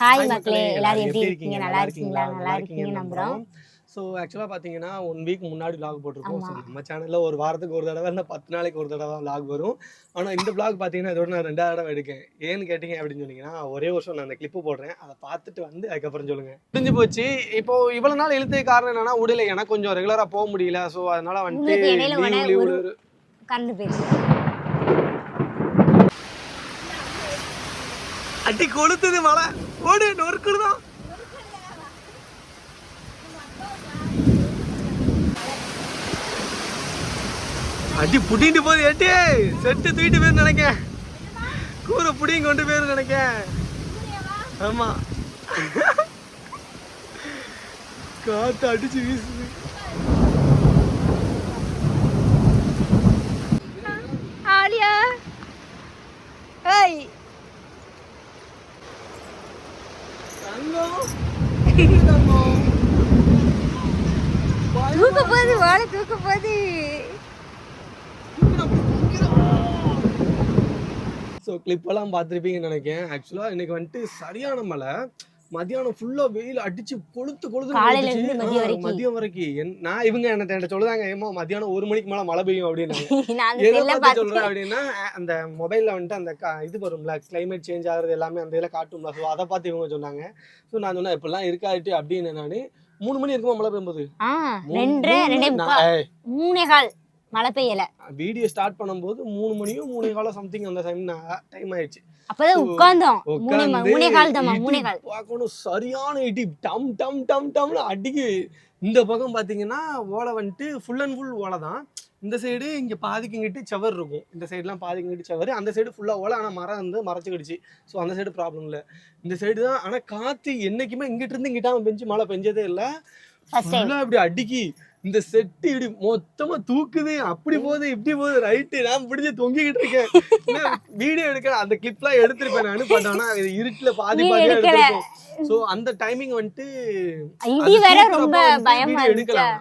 Hi மக்களே எல்லாரும் எப்படி இருக்கீங்க? நல்லா இருக்கீங்களா? நல்லா இருக்கீங்க நம்புறோம். ஸோ ஆக்சுவலாக பார்த்தீங்கன்னா ஒன் வீக் முன்னாடி vlog போட்டிருக்கோம். So, நம்ம சேனலில் ஒரு வாரத்துக்கு ஒரு தடவை இல்லை பத்து நாளைக்கு ஒரு தடவை vlog வரும். ஆனால் இந்த vlog பார்த்தீங்கன்னா இதோட நான் ரெண்டாவது தடவை எடுக்கேன். ஏன்னு கேட்டிங்க அப்படின்னு சொன்னீங்கன்னா ஒரே வருஷம் நான் அந்த கிளிப்பு போடுறேன். அதை பார்த்துட்டு வந்து அதுக்கப்புறம் சொல்லுங்க. முடிஞ்சு போச்சு. இப்போ இவ்வளோ நாள் இழுத்தே காரணம் என்னன்னா உடல எனக்கு கொஞ்சம் ரெகுலராக போக முடியல. ஸோ அதனால வந்துட்டு கரண்ட் போயிடுச்சு. அடி கொளுத்துது மழை. ஓடு நொறுக்குதான் அடி புடிட்டு போகுது ஏட்டி. செட்டு தூக்கிட்டு போயிரு நினைக்க கூரை புடியும் கொண்டு போயிரு நினைக்க ஆமா. காத்து அடிச்சு வீசுது. ஆலியா. ஏய். தூக்க போகுது வாழை தூக்க போகுது. ஸோ கிளிப்பெல்லாம் பார்த்துருப்பீங்கன்னு நினைக்கிறேன். ஆக்சுவலாக இன்னைக்கு வந்துட்டு சரியான மழை. மதியானம் ஃபுல்லா வெயில் அடிச்சு கொளுத்து கொளுத்து மதியம் வரைக்கும். நான் இவங்க என்ன என்கிட்ட சொல்லுதாங்க ஏமா மதியானம் ஒரு மணிக்கு மேல மழை பெய்யும் அப்படின்னு சொல்றேன் அப்படின்னா அந்த மொபைல்ல வந்துட்டு அந்த இது வரும்ல கிளைமேட் சேஞ்ச் ஆகுறது எல்லாமே அந்த இதில் காட்டும்ல. ஸோ அதை பார்த்து இவங்க சொன்னாங்க. ஸோ நான் சொன்னேன் இப்படிலாம் இருக்காட்டு அப்படின்னு நான் மூணு மணி இருக்குமா மழை பெய்யும்போது? மூணே கால் மழை பெய்யல. வீடியோ ஸ்டார்ட் பண்ணும்போது மூணு மணியோ மூணே காலம் சம்திங் அந்த டைம் டைம் ஆயிடுச்சு. அப்பதான் உட்கார்ந்தோம் மூணே கால் இடி மூணே கால். பார்க்கணும் சரியான இடி டம் டம் டம் டம்னு அடிக்கு. இந்த பக்கம் பாத்தீங்கன்னா ஓலை வந்துட்டு ஃபுல் அண்ட் ஃபுல் ஓலை தான் இந்த சைடு இங்க பாதிக்குங்கிட்டு செவர் இருக்கும். இந்த சைடுலாம் பாதிக்குங்கிட்டு செவர். அந்த சைடு ஃபுல்லா ஓலை ஆனா மரம் வந்து மறைச்சிக்கிடுச்சு. ஸோ அந்த சைடு ப்ராப்ளம் இல்லை. இந்த சைடு தான் ஆனா காத்து என்னைக்குமே இங்கிட்ட இருந்து இங்கிட்டாம பெஞ்சு மழை பெஞ்சதே இல்லை. ஃபுல்லா இப்படி அடிக்கி. இந்த செட்டு இப்படி மொத்தமா தூக்குது அப்படி போகுது இப்படி போகுது ரைட்டு நான் பிடிச்சி தொங்கிக்கிட்டு இருக்கேன் வீடியோ எடுக்க அந்த கிளிப்லாம் எடுத்திருப்பேன் நான் பட் ஆனா அது இருட்டுல பாதி எடுக்கல. எடுத்திருப்போம் சோ அந்த டைமிங் வந்துட்டு ரொம்ப பயமா எடுக்கலாம்.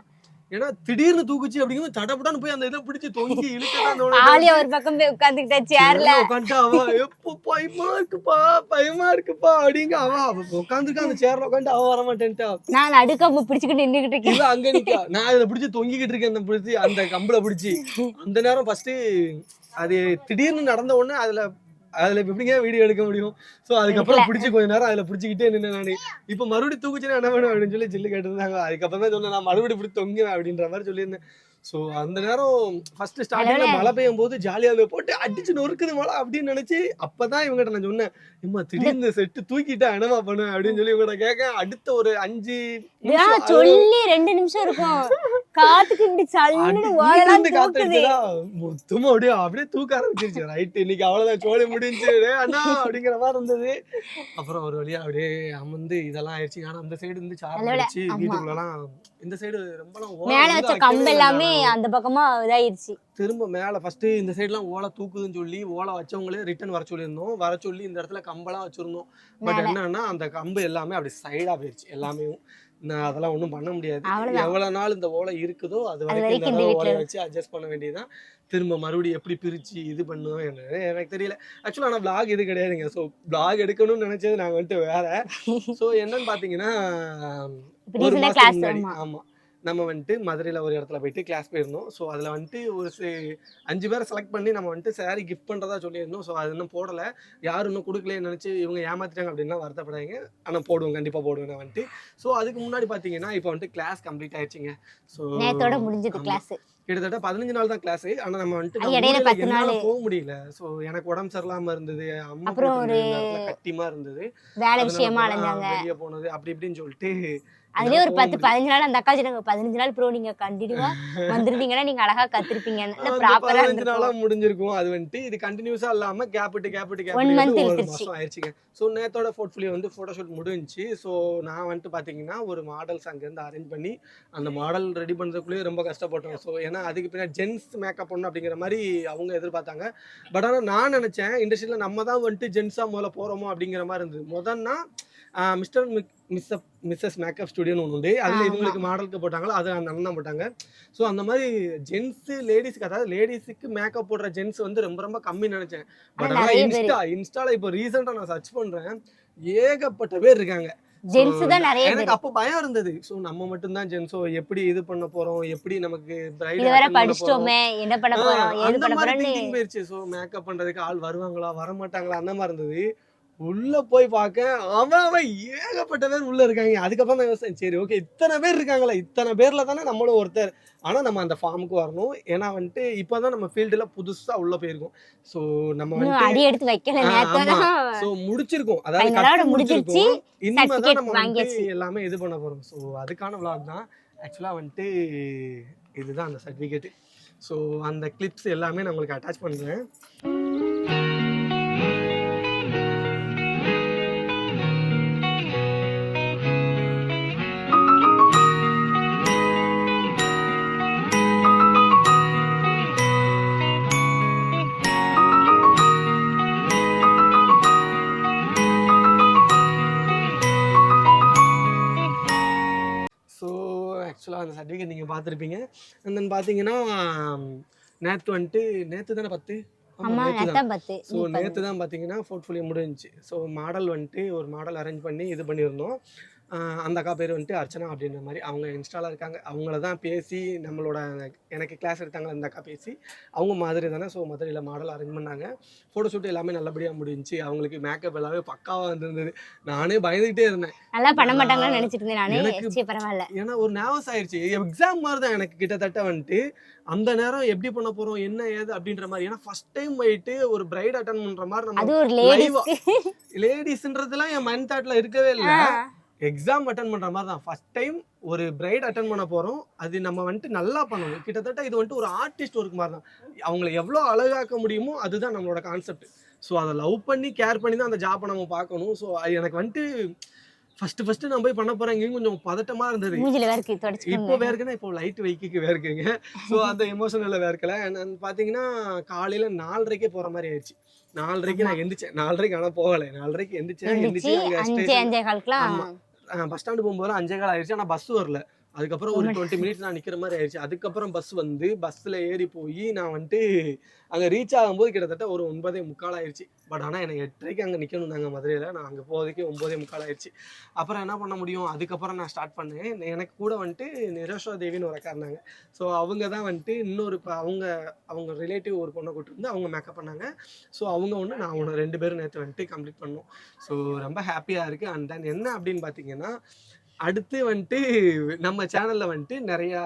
ஏன்னா திடீர்னு தூக்குச்சு அப்படிங்கும் தடபடான்னு போய் அந்த இதை பிடிச்சி தொங்கி இழுக்கதான் ஆலியா ஒரு பக்கம் போய் உட்கார்ந்துக்கிட்ட சேர்ல உட்காந்துட்டு அவ எப்போ பயமா இருக்குப்பா பயமா இருக்குப்பா அப்படிங்க அவ உட்காந்துருக்கா அந்த சேர்ல உட்காந்து அவ வர மாட்டேன்ட்டா. நான் அடுக்க பிடிச்சுக்கிட்டு நின்னுகிட்டு இருக்கேன். அங்க நிக்கா. நான் இதை பிடிச்சி தொங்கிக்கிட்டு இருக்கேன் அந்த பிடிச்சி அந்த கம்பளை பிடிச்சி. அந்த நேரம் ஃபர்ஸ்ட் அது திடீர்னு நடந்த உடனே அதுல அதுல எப்படிங்க வீடியோ எடுக்க முடியும்? சோ அதுக்கப்புறம் பிடிச்சி கொஞ்ச நேரம் அதுல பிடிச்சிக்கிட்டே நின்று நானு. இப்ப மறுபடியும் தூக்குச்சுன்னா என்ன பண்ணுவேன் அப்படின்னு சொல்லி ஜில்லு கேட்டிருந்தாங்க. அதுக்கப்புறம் தான் சொன்னேன் நான் மறுபடியும் இப்படி தொங்குவேன் அப்படின்ற மாதிரி சொல்லியிருந்தேன். சோ அந்த நேரம் ஃபர்ஸ்ட் ஸ்டார்டிங்ல மழை பெய்யும் போது ஜாலியா போட்டு அடிச்சு நொறுக்குது மழை அப்படின்னு நினைச்சு அப்பதான் இவங்ககிட்ட நான் சொன்னேன் இம்மா திடீர்னு செட்டு தூக்கிட்டா என்னமா பண்ணுவேன் அப்படின்னு சொல்லி இவங்ககிட்ட கேட்க அடுத்த ஒரு அஞ்சு சொல்லி ரெண்டு நிமிஷம் இருக்கும். காத்துக்கு இப்படி சல்லுன்னு தூக்குது. மொத்தமா அப்படியே அப்படியே தூக்க ஆரம்பிச்சிருச்சு. ரைட் இன்னைக்கு அவ்வளவுதான் சோழி முடிஞ்சு. அண்ணா அப்படிங்கிற மாதிரி இருந்தது. அப்புறம் ஒரு வழியா அப்படியே அமர்ந்து இதெல்லாம் ஆயிடுச்சு. ஆனா அந்த சைடு இருந்து ஆமா. வீட்டுக்குள்ளலாம் இந்த சைடு ரொம்பலாம் ஓலை மேல வச்ச கம்பு எல்லாமே. அந்த பக்கமா இதாயிருச்சு. திரும்ப மேல ஃபர்ஸ்ட் இந்த சைடுலாம் ஓலை தூக்குதுன்னு சொல்லி ஓலை வச்சவங்களே ரிட்டர்ன் வர சொல்லியிருந்தோம். வர சொல்லி இந்த இடத்துல கம்பெல்லாம் வச்சிருந்தோம். பட். என்னன்னா அந்த கம்பு எல்லாமே அப்படி சைடா போயிருச்சு. எல்லாமே நான் அதெல்லாம் ஒண்ணும் பண்ண முடியாது. எவ்வளவு நாள் இந்த ஓலை இருக்குதோ அது வரைக்கும் இந்த ஓலையை வச்சு அட்ஜஸ்ட் பண்ண வேண்டியதுதான். திரும்ப மறுபடியும் எப்படி பிரிச்சு இது பண்ணுவோம் என்ன எனக்கு தெரியல. ஆக்சுவலா ஆனா vlog இது கிடையாதுங்க. ஸோ vlog எடுக்கணும்னு நினைச்சது நாங்க வந்துட்டு வேற. ஸோ என்னன்னு ஒரு கிளாஸ் முன்னாடி. ஆமா. ஆமா. நம்ம வந்துட்டு மதுரையில் ஒரு இடத்துல போயிட்டு கிளாஸ் போயிருந்தோம். ஸோ அதில் வந்துட்டு ஒரு சி- அஞ்சு பேரை செலக்ட் பண்ணி நம்ம வந்துட்டு saree கிஃப்ட் பண்ணுறதா சொல்லியிருந்தோம். ஸோ அது இன்னும் போடலை. யாரும் இன்னும் கொடுக்கலன்னு நினச்சி இவங்க ஏமாத்திட்டாங்க அப்படின்னா வருத்தப்படாதீங்க. ஆனால் போடுவோம் கண்டிப்பாக போடுவேன் நான் வந்துட்டு. ஸோ அதுக்கு முன்னாடி பார்த்தீங்கன்னா இப்போ வந்துட்டு கிளாஸ் கம்ப்ளீட் ஆயிடுச்சுங்க. ஸோ நேத்தோட முடிஞ்சது. கிளாஸ் கிட்டத்தட்ட பதினஞ்சு நாள் தான் கிளாஸ் ஆனால் நம்ம வந்துட்டு என்னால. போக முடியல. ஸோ எனக்கு உடம்பு சரியில்லாம இருந்தது. அம்மா அப்புறம் ஒரு கட்டிமா இருந்தது. வெளிய போனது. அப்படி இப்படின்னு சொல்லிட்டு அதுலயே ஒரு பத்து. பதினஞ்சு நாள் அந்த அக்கா சொன்னாங்க பதினஞ்சு நாள் ப்ரோ நீங்க கண்டினியூவா வந்திருந்தீங்கன்னா நீங்க அழகா கத்திருப்பீங்க ப்ராப்பரா நாளா முடிஞ்சிருக்கும். அது வந்துட்டு இது கண்டினியூஸா இல்லாம கேப் விட்டு கேப் விட்டு கேப். மாசம் ஆயிடுச்சுங்க ஸோ நேத்தோட போர்ட்ஃபோலியோ வந்து ஃபோட்டோஷூட் முடிஞ்சுச்சு. ஸோ நான் வந்துட்டு பாத்தீங்கன்னா ஒரு மாடல்ஸ் அங்கேருந்து அரேஞ்ச் பண்ணி அந்த மாடல் ரெடி பண்றதுக்குள்ளேயே ரொம்ப கஷ்டப்பட்டோம் ஸோ ஏன்னா அதுக்கு பின்னாடி ஜென்ஸ் மேக்கப் பண்ணணும் அப்படிங்கிற மாதிரி அவங்க எதிர்பார்த்தாங்க. பட் ஆனால் நான் நினைச்சேன் இண்டஸ்ட்ரியில் நம்ம தான் வந்துட்டு ஜென்ஸாக முதல்ல போறோமோ அப்படிங்கிற மாதிரி இருந்தது. முதன்னா மிஸ்டர் மிஸ் மிஸ்ஸஸ் மேக்கப் ஸ்டுடியோன்னு ஒன்று உண்டு. அதில். இவங்களுக்கு மாடலுக்கு போட்டாங்களோ அது அந்த அண்ணன் தான் போட்டாங்க. ஸோ அந்த மாதிரி ஜென்ஸு லேடிஸ்க்கு அதாவது லேடிஸுக்கு மேக்கப் போடுற ஜென்ஸ் வந்து ரொம்ப ரொம்ப கம்மி நினைச்சேன். பட் ஆனா ஆனால். இன்ஸ்டா இன்ஸ்டால இப்போ ரீசெண்டாக நான் சர்ச் பண்றேன். ஏகப்பட்ட பேர் இருக்காங்க. ஜென்ஸ் தான் நிறைய எனக்கு அப்போ பயம் இருந்தது. சோ நம்ம மட்டும்தான் ஜென்ஸோ எப்படி இது பண்ண போறோம்? எப்படி நமக்கு பண்ண போறோம்? படிச்சிட்டோமே என்ன பண்ண போறோம்? ஏது பண்ண போறோம்னு போயிருச்சு. சோ மேக்கப் பண்றதுக்கு ஆள் வருவாங்களா வர மாட்டாங்களா அந்த மாதிரி இருந்தது. உள்ள போய் பார்க்க அவன் அவன் ஏகப்பட்ட பேர் உள்ள இருக்காங்க. அதுக்கப்புறம் தான் யோசிச்சேன் சரி ஓகே இத்தனை பேர் இருக்காங்களா இத்தனை பேர்ல தானே நம்மளும் ஒருத்தர். ஆனா நம்ம அந்த ஃபார்முக்கு வரணும். ஏன்னா வந்துட்டு இப்பதான் நம்ம ஃபீல்டுல புதுசா உள்ள போயிருக்கோம். சோ நம்ம அடி எடுத்து வைக்கல. தான். சோ முடிச்சிருக்கோம். அதாவது முடிச்சிருக்கோம். இனிமேதான் certificate நம்ம வாங்கியாச்சு. எல்லாமே இது பண்ண போறோம். சோ அதுக்கான vlog தான். ஆக்சுவலா வந்துட்டு இதுதான் அந்த சர்டிபிகேட் ஸோ அந்த கிளிப்ஸ் எல்லாமே நான் உங்களுக்கு அட்டாச் பண்றேன். ஆக்சுவலாக அந்த சர்டிஃபிகேட் நீங்கள் பார்த்துருப்பீங்க. அண்ட் தென் பார்த்தீங்கன்னா நேற்று வந்துட்டு நேற்று தானே பத்து? ஸோ நேற்று தான். பார்த்தீங்கன்னா போர்ட்ஃபோலியோ முடிஞ்சுச்சு. ஸோ மாடல் வந்துட்டு ஒரு மாடல் அரேஞ்ச் பண்ணி இது பண்ணியிருந்தோம். அந்த அக்கா பேர் வந்துட்டு அர்ச்சனா அப்படின்ற மாதிரி அவங்க இன்ஸ்டால இருக்காங்க. அவங்கள தான் பேசி நம்மளோட எனக்கு கிளாஸ் எடுத்தாங்க அந்த அக்கா பேசி அவங்க மாதிரி தானே ஸோ மதுரையில் மாடல் அரேஞ்ச் பண்ணாங்க. ஃபோட்டோ ஷூட் எல்லாமே நல்லபடியாக முடிஞ்சுச்சு அவங்களுக்கு மேக்கப் எல்லாமே பக்காவாக இருந்தது நானே பயந்துக்கிட்டே இருந்தேன். நல்லா பண்ண மாட்டாங்கன்னு நினைச்சிட்டு இருந்தேன் நானே. பரவாயில்ல. ஏன்னா ஒரு nervous ஆயிடுச்சு எக்ஸாம் மாதிரி தான் எனக்கு கிட்டத்தட்ட வந்துட்டு அந்த நேரம் எப்படி பண்ண போறோம் என்ன ஏது அப்படின்ற மாதிரி. ஏன்னா ஃபர்ஸ்ட் டைம் போயிட்டு ஒரு பிரைட் அட்டன் பண்ற மாதிரி நம்ம லேடிஸ்ன்றதுலாம் என் மைண்ட் தாட்ல இருக்கவே இல்லை. எக்ஸாம் அட்டன் பண்ற மாதிரி தான். ஃபர்ஸ்ட் டைம் ஒரு பிரைட் அட்டன் பண்ண போறோம். அது நம்ம வந்துட்டு நல்லா பண்ணணும். கிட்டத்தட்ட இது வந்துட்டு ஒரு ஆர்டிஸ்ட் ஒர்க் மாதிரி தான். அவங்கள எவ்வளோ அழகாக்க முடியுமோ அதுதான் நம்மளோட கான்செப்ட் ஸோ அதை லவ் பண்ணி கேர் பண்ணி தான் அந்த ஜாப்பை நம்ம பார்க்கணும். ஸோ அது எனக்கு வந்துட்டு ஃபர்ஸ்ட் ஃபர்ஸ்ட் நான் போய் பண்ண போறேன். கொஞ்சம் பதட்டமா இருந்தது. இப்போ வேர்க்குன்னா இப்போ லைட் வைக்கிக்கு வேர்க்குங்க ஸோ அந்த எமோஷனில் வேர்க்கல பார்த்தீங்கன்னா காலையில நாலரைக்கே போற மாதிரி ஆயிடுச்சு. நாலரைக்கு நான் எந்திரிச்சேன். நாலரைக்கு ஆனால் போகலை. நாலரைக்கு எந்திரிச்சேன். எந்திரிச்சு எந்திரிச்சு அங்கே பஸ் ஸ்டாண்டு போகும்போது அஞ்சே கால் ஆயிடுச்சு ஆனால் பஸ் வரல. அதுக்கப்புறம் ஒரு டுவெண்ட்டி மினிட்ஸ் நான் நிக்கிற மாதிரி ஆயிடுச்சு. அதுக்கப்புறம் பஸ் வந்து பஸ்ல ஏறி போய் நான் வந்துட்டு அங்க ரீச் ஆகும்போது கிட்டத்தட்ட ஒரு ஒன்பதே முக்கால் ஆயிடுச்சு. பட் ஆனா எனக்கு எட்டரைக்கு அங்க நிக்கணும் நாங்க மதுரையில. நான் அங்க போகிறதுக்கு ஒன்பதே முக்கால் ஆயிடுச்சு. அப்புறம் என்ன பண்ண முடியும்? அதுக்கப்புறம் நான் ஸ்டார்ட் பண்ணேன். எனக்கு கூட வந்துட்டு நிரோஷா தேவின்னு ஒரு அக்கா இருந்தாங்க. ஸோ அவங்க தான் வந்துட்டு இன்னொரு இப்போ அவங்க அவங்க ரிலேட்டிவ் ஒரு பொண்ணை கூட்டிருந்து அவங்க மேக்கப் பண்ணாங்க. ஸோ அவங்க ஒன்று நான் ஒன்று ரெண்டு பேரும் நேற்று வந்துட்டு கம்ப்ளீட் பண்ணோம். ஸோ ரொம்ப ஹாப்பியாக இருக்குது அண்ட் தென் என்ன அப்படின்னு பார்த்தீங்கன்னா அடுத்து வந்துட்டு நம்ம சேனலில் வந்துட்டு நிறையா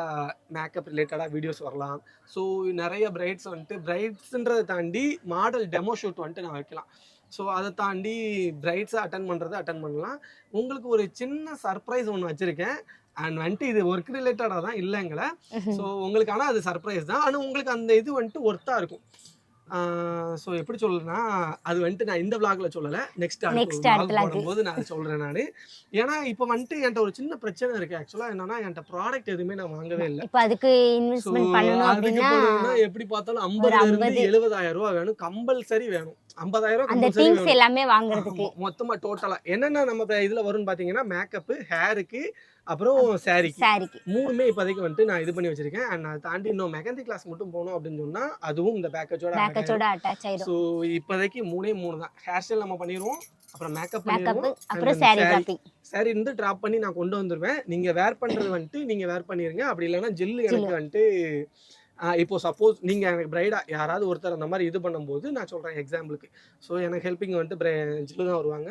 மேக்கப் ரிலேட்டடாக வீடியோஸ் வரலாம். ஸோ நிறைய பிரைட்ஸ் வந்துட்டு பிரைட்ஸுன்றதை தாண்டி மாடல் டெமோ ஷூட் வந்துட்டு நான் வைக்கலாம். ஸோ அதை தாண்டி பிரைட்ஸை அட்டன் பண்ணுறதை அட்டன் பண்ணலாம். உங்களுக்கு ஒரு சின்ன சர்ப்ரைஸ் ஒன்று வச்சுருக்கேன். அண்ட் வந்துட்டு இது ஒர்க் ரிலேட்டடாக தான் இல்லைங்கள? ஸோ உங்களுக்கு ஆனால் அது சர்ப்ரைஸ் தான். ஆனால் உங்களுக்கு அந்த இது வந்துட்டு ஒர்த்தாக இருக்கும். ஸோ எப்படி சொல்றேன்னா அது வந்துட்டு நான் இந்த vlogல சொல்லலை. நெக்ஸ்ட். போடும்போது நான் சொல்கிறேன் நான். ஏன்னா இப்போ வந்துட்டு என்கிட்ட ஒரு சின்ன பிரச்சனை இருக்கு. ஆக்சுவலாக என்னன்னா என்கிட்ட ப்ராடக்ட் எதுவுமே நான் வாங்கவே இல்லை. இப்ப அதுக்கு இன்வெஸ்ட்மெண்ட் பண்ணணும் எப்படி பார்த்தாலும் ஐம்பதுல இருந்து 50. எழுபதாயிரம் ரூபாய் வேணும். கம்பல்சரி வேணும். ஐம்பதாயிரம் அந்த திங்ஸ் எல்லாமே வாங்குறதுக்கு. மொத்தமா டோட்டலா என்னென்ன நம்ம இதுல வரும்னு பாத்தீங்கன்னா மேக்கப் ஹேருக்கு அப்புறம் சாரிக்கு சாரிக்கு மூணுமே இப்போதைக்கு வந்துட்டு நான் இது பண்ணி வச்சிருக்கேன். அண்ட் அதை தாண்டி இன்னும் மெகந்தி கிளாஸ் மட்டும் போனோம் அப்படின்னு சொன்னா அதுவும் இந்த பேக்கேஜோட பேக்கேஜோட அட்டாச் ஆயிடும் ஸோ இப்போதைக்கு மூணே மூணு தான். ஹேர் ஸ்டைல் நம்ம பண்ணிடுவோம் அப்புறம் மேக்கப் பண்ணிடுவோம் அப்புறம் சாரி. டிராப்பிங் சாரி இருந்து ட்ராப் பண்ணி நான் கொண்டு வந்துருவேன். நீங்க வேர் பண்றது வந்துட்டு நீங்க வேர் பண்ணிருங்க. அப்படி இல்லைன்னா ஜெல்லு எனக்கு வந்துட்டு இப்போ சப்போஸ் நீங்க எனக்கு பிரைடா யாராவது ஒருத்தர் அந்த மாதிரி இது பண்ணும்போது நான் சொல்றேன் எக்ஸாம்பிளுக்கு ஸோ எனக்கு ஹெல்ப்பிங் வந்துட்டு bri- ஜில்லு தான் வருவாங்க.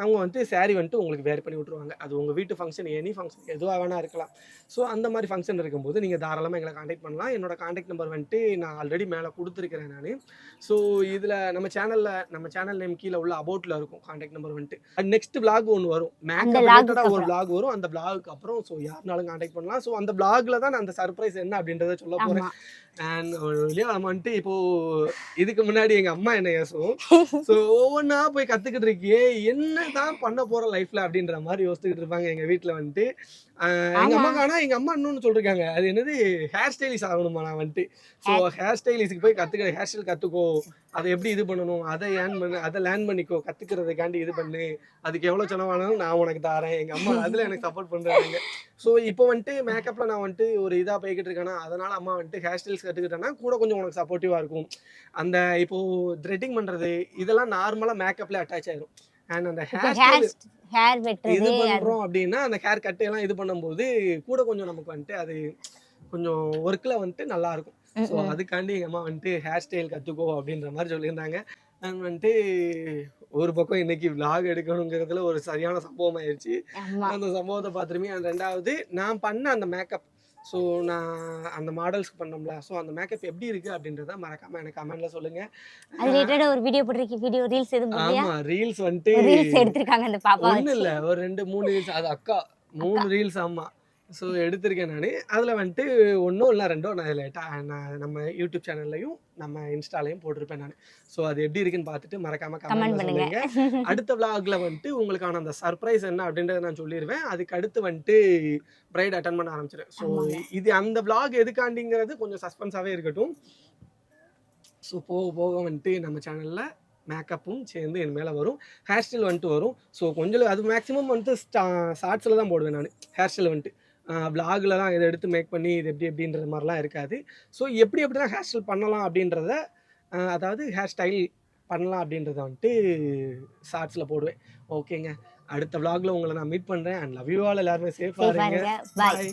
அவங்க வந்துட்டு saree வந்துட்டு உங்களுக்கு வேர் பண்ணி விட்ருவாங்க அது உங்க வீட்டு ஃபங்க்ஷன் எனி ஃபங்க்ஷன் எதுவாக வேணா இருக்கலாம். ஸோ அந்த மாதிரி ஃபங்க்ஷன் இருக்கும்போது நீங்க தாராளமாக எங்களை காண்டாக்ட் பண்ணலாம். என்னோட காண்டாக்ட் நம்பர் வந்துட்டு நான் ஆல்ரெடி மேலே கொடுத்துருக்கிறேன் நான். ஸோ இதில் நம்ம சேனலில் நம்ம சேனல் நேம் கீழே உள்ள அபவுட்டில் இருக்கும் காண்டாக்ட் நம்பர் வந்துட்டு. நெக்ஸ்ட் vlog ஒன்று வரும். மேக்கப் ஒரு vlog வரும். அந்த vlogக்கு அப்புறம் ஸோ யாருனாலும் காண்டாக்ட் பண்ணலாம். ஸோ அந்த vlogல தான் நான் அந்த சர்ப்ரைஸ் என்ன அப்படின்றத சொல்ல போகிறேன் அண்ட் வழியா நம்ம வந்துட்டு இப்போ இதுக்கு முன்னாடி எங்க அம்மா என்ன யோசும் ஸோ ஒவ்வொன்றா போய் கத்துக்கிட்டு இருக்கியே என்ன தான் பண்ண போற லைஃப்ல அப்படின்ற மாதிரி யோசிச்சுக்கிட்டு இருப்பாங்க எங்க வீட்ல வந்துட்டு. எங்க. அம்மாக்கு ஆனா எங்க அம்மா இன்னொன்னு சொல்லிருக்காங்க. அது என்னது? ஹேர் ஸ்டைலிஸ் ஆகணுமா நான் வந்துட்டு. ஸோ ஹேர் ஸ்டைலிஸ்க்கு போய் கத்துக்க ஹேர் ஸ்டைல் கத்துக்கோ. அதை எப்படி இது பண்ணணும்? அதை ஏர்ன் பண்ணு அதை லேர்ன் பண்ணிக்கோ. கத்துக்கிறதுக்காண்டி இது பண்ணு. அதுக்கு எவ்வளவு செலவானாலும் நான் உனக்கு தரேன். எங்க அம்மா அதுல எனக்கு சப்போர்ட் பண்றாங்க. ஸோ இப்போ வந்துட்டு மேக்கப்ல நான் வந்துட்டு ஒரு இதா போய்கிட்டு இருக்கேன்னா அதனால அம்மா வந்துட்டு ஹேர் ஸ்டைல்ஸ் கத்துக்கிட்டேன்னா கூட கொஞ்சம் உனக்கு சப்போர்ட்டிவா இருக்கும். அந்த இப்போ த்ரெட்டிங் பண்றது இதெல்லாம் நார்மலா மேக்கப்ல அட்டாச் ஆயிரும். அண்ட் அந்த ஹேர் ஹேர் இது பண்றோம் அப்படின்னா அந்த ஹேர் கட் எல்லாம் இது பண்ணும்போது கூட கொஞ்சம் நமக்கு வந்துட்டு அது கொஞ்சம் ஒர்க்ல வந்துட்டு நல்லா இருக்கும் ஸோ அதுக்காண்டி எங்க அம்மா வந்துட்டு ஹேர் ஸ்டைல் கத்துக்கோ அப்படின்ற மாதிரி சொல்லியிருந்தாங்க. நான் வந்துட்டு ஒரு பக்கம் இன்னைக்கு vlog எடுக்கணுங்கிறதுல ஒரு சரியான சம்பவம் ஆயிடுச்சு அந்த சம்பவத்தை பார்த்துருமே. அந்த ரெண்டாவது நான் பண்ண அந்த மேக்கப் ஸோ நான் அந்த மாடல்ஸ்க்கு பண்ணோம்ல. ஸோ அந்த மேக்கப் எப்படி இருக்கு அப்படின்றத மறக்காம எனக்கு கமெண்ட்ல சொல்லுங்க. அது ரிலேட்டடா ஒரு வீடியோ போட்டிருக்கீங்க வீடியோ ரீல்ஸ் எதுவும் ஆமா ரீல்ஸ் வந்துட்டு ரீல்ஸ் எடுத்திருக்காங்க அந்த பாப்பா ஒண்ணு இல்ல ஒரு ரெண்டு மூணு ரீல்ஸ் அது அக்கா. மூணு ரீல்ஸ் ஆமா. ஸோ எடுத்திருக்கேன் நான். அதில் வந்துட்டு ஒன்றும் இல்லை ரெண்டோ நான் இதில் நான் நம்ம யூடியூப் சேனல்லையும் நம்ம இன்ஸ்டாலையும் போட்டிருப்பேன் நான். ஸோ அது எப்படி இருக்குன்னு பார்த்துட்டு மறக்காம கமெண்ட் பண்ணுங்க. அடுத்த vlogல வந்துட்டு உங்களுக்கான அந்த சர்ப்ரைஸ் என்ன அப்படின்றத நான் சொல்லிடுவேன் அதுக்கு அடுத்து வந்துட்டு பிரைட் அட்டன் பண்ண ஆரம்பிச்சிடுறேன் ஸோ. இது அந்த vlog எதுக்காண்டிங்கிறது கொஞ்சம் சஸ்பென்ஸாகவே இருக்கட்டும். ஸோ போக போக வந்துட்டு நம்ம சேனலில் மேக்கப்பும் சேர்ந்து என் மேலே வரும். ஹேர் ஸ்டைல் வந்துட்டு வரும். ஸோ கொஞ்சம் அது மேக்ஸிமம் வந்துட்டு ஷார்ட்ஸில் தான் போடுவேன் நான். ஹேர் ஸ்டைல் வந்துட்டு. தான் இதை எடுத்து மேக் பண்ணி இது எப்படி எப்படின்ற மாதிரிலாம் இருக்காது. ஸோ எப்படி எப்படிலாம் ஹேர் ஸ்டைல் பண்ணலாம் அப்படின்றத அதாவது ஹேர் ஸ்டைல் பண்ணலாம் அப்படின்றத வந்துட்டு ஷார்ட்ஸில் போடுவேன். ஓகேங்க அடுத்த vlogல உங்களை நான் மீட் பண்ணுறேன் அண்ட் லவ் யூ ஆல் எல்லாருமே சேஃபாக சேஃபா இருங்க. பாய்